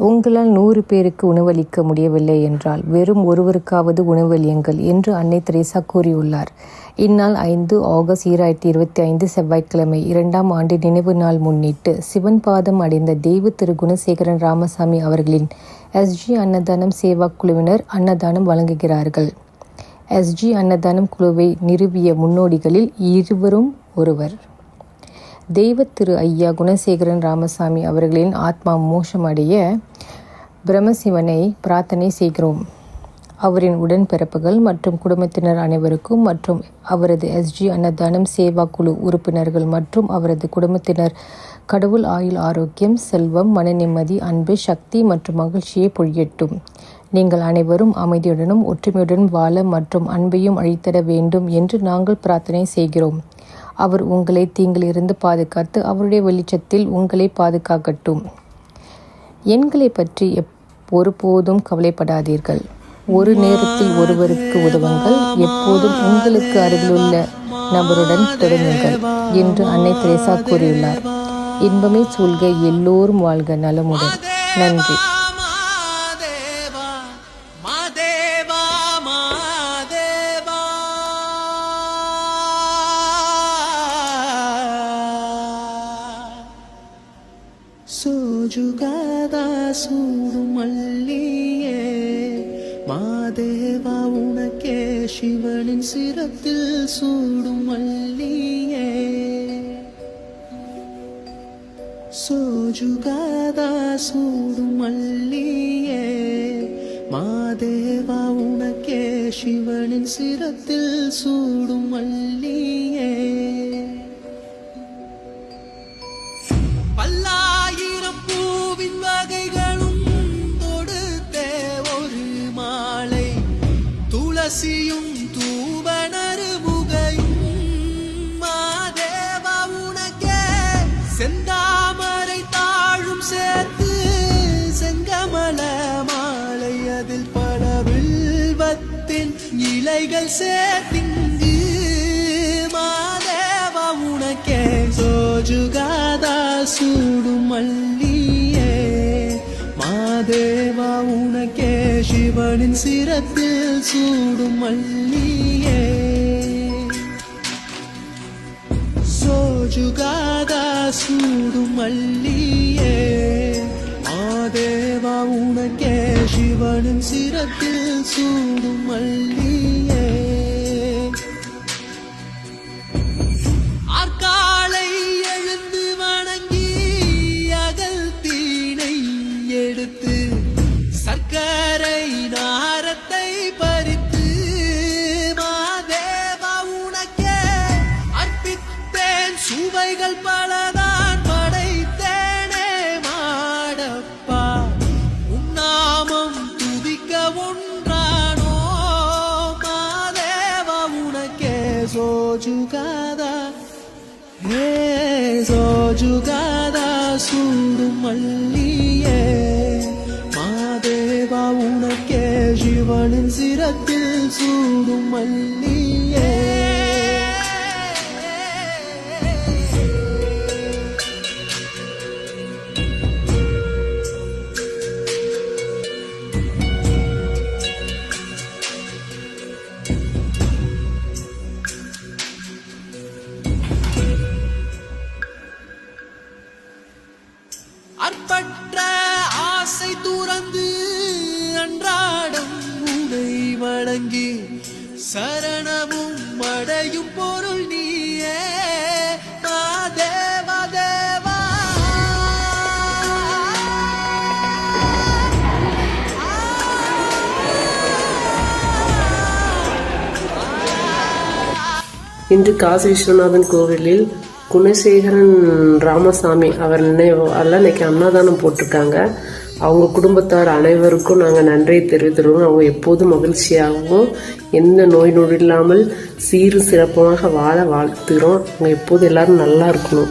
உங்களால் நூறு பேருக்கு உணவளிக்க முடியவில்லை என்றால் வெறும் ஒருவருக்காவது உணவளியுங்கள் என்று அன்னை தெரேசா கூறியுள்ளார். இந்நாள் ஐந்து ஆகஸ்ட் ஈராயிரத்தி இருபத்தி ஐந்து செவ்வாய்க்கிழமை இரண்டாம் ஆண்டு நினைவு நாள் முன்னிட்டு சிவன் பாதம் அடைந்த தெய்வ திரு குணசேகரன் ராமசாமி அவர்களின் எஸ்ஜி அன்னதானம் சேவா குழுவினர் அன்னதானம் வழங்குகிறார்கள். எஸ்ஜி அன்னதானம் குழுவை நிறுவிய முன்னோடிகளில் இருவரும் ஒருவர். தெய்வ திரு ஐயா குணசேகரன் ராமசாமி அவர்களின் ஆத்மா மோஷமடைய பிரம்மசிவனை பிரார்த்தனை செய்கிறோம். அவரின் உடன்பிறப்புகள் மற்றும் குடும்பத்தினர் அனைவருக்கும் மற்றும் அவரது எஸ்ஜி அன்னதானம் சேவா குழு உறுப்பினர்கள் மற்றும் அவரது குடும்பத்தினர் கடவுள் ஆயுள் ஆரோக்கியம் செல்வம் மன நிம்மதி அன்பு சக்தி மற்றும் மகிழ்ச்சியை பொழியட்டும். நீங்கள் அனைவரும் அமைதியுடனும் ஒற்றுமையுடன் வாழ மற்றும் அன்பையும் அழித்திட வேண்டும் என்று நாங்கள் பிரார்த்தனை செய்கிறோம். அவர் உங்களை தீங்கிலிருந்து பாதுகாத்து அவருடைய வெளிச்சத்தில் உங்களை பாதுகாக்கட்டும். எண்களை பற்றி எப் ஒருபோதும் கவலைப்படாதீர்கள். ஒரு நேரத்தில் ஒருவருக்கு உதவுங்கள். எப்போதும் உங்களுக்கு அருகிலுள்ள நபருடன் தொடங்குங்கள் என்று அன்னை தெரேசா கூறியுள்ளார். இன்பமே சூழ்க எல்லோரும் வாழ்க நலமுடன். நன்றி. சோஜுகாத சூடு மல்லியே மாதேவா உனக்கே சிவனின் சிரத்தில் சூடும் மல்லியே சோஜுகாதா சூடும் மல்லியே மாதேவா உனக்கே சிவனின் சிரத்தில் சூடும் மல்லியே துளசியும் தூவணரு முகையும் மாதேவா உனக்கே செந்தாமரை தாழும் சேர்த்து செங்கமல மாலை அதில் பல வில்வத்தின் இலைகள் சேர்த்திங்கு. மாதேவா உனக்கே சோஜுகாதா சூடும் மல்லி சிவனின் சிரத்தில் சூடும் மல்லியே சோஜுகாதா சூடும் மல்லியே மாதேவா உனக்கே சிவனின் சிரத்தில் சூடும் மல்லியே ஜுகாதா ஹே சோஜுகாதா சூடும் மல்லியே. மாதேவா உனக்கே சிவனின் சிரத்தில் சூடும் மல்லியே. அற்பற்ற ஆசை துறந்து அன்றாடம் உனை வணங்கி சரணமும் அடையும் பொருள் நீயே. இன்று காசி விஸ்வநாதன் கோவிலில் குணசேகரன் ராமசாமி அவர் நினைவால் இன்னைக்கு அன்னதானம் போட்டிருக்காங்க. அவங்க குடும்பத்தார் அனைவருக்கும் நாங்கள் நன்றியை தெரிவித்துள்ளோம் அவங்க எப்போதும் மகிழ்ச்சியாகவும் எந்த நோய் நொடி இல்லாமல் சீரும் சிறப்புமாக வாழ வாழ்த்துகிறோம் அவங்க எப்போதும் எல்லாரும் நல்லா இருக்கணும்.